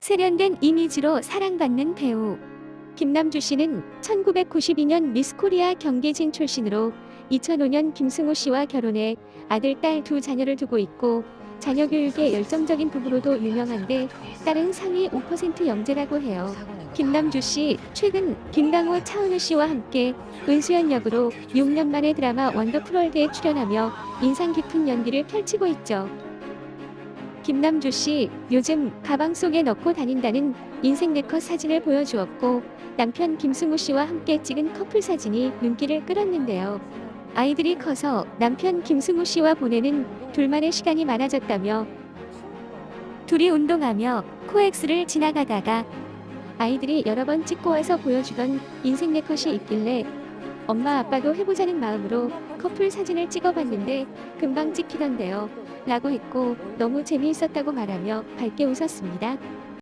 세련된 이미지로 사랑받는 배우 김남주 씨는 1992년 미스코리아 경기진 출신으로 2005년 김승우 씨와 결혼해 아들, 딸 두 자녀를 두고 있고 자녀 교육에 열정적인 부부로도 유명한데 딸은 상위 5% 영재라고 해요. 김남주 씨 최근 김강호 차은우 씨와 함께 은수연 역으로 6년 만에 드라마 원더풀월드에 출연하며 인상 깊은 연기를 펼치고 있죠. 김남주 씨 요즘 가방 속에 넣고 다닌다는 인생 네컷 사진을 보여주었고 남편 김승우 씨와 함께 찍은 커플 사진이 눈길을 끌었는데요. 아이들이 커서 남편 김승우 씨와 보내는 둘만의 시간이 많아졌다며 둘이 운동하며 코엑스를 지나가다가 아이들이 여러 번 찍고 와서 보여주던 인생 네컷이 있길래 엄마 아빠도 해보자는 마음으로 커플 사진을 찍어봤는데 금방 찍히던데요. 라고 했고 너무 재미있었다고 말하며 밝게 웃었습니다.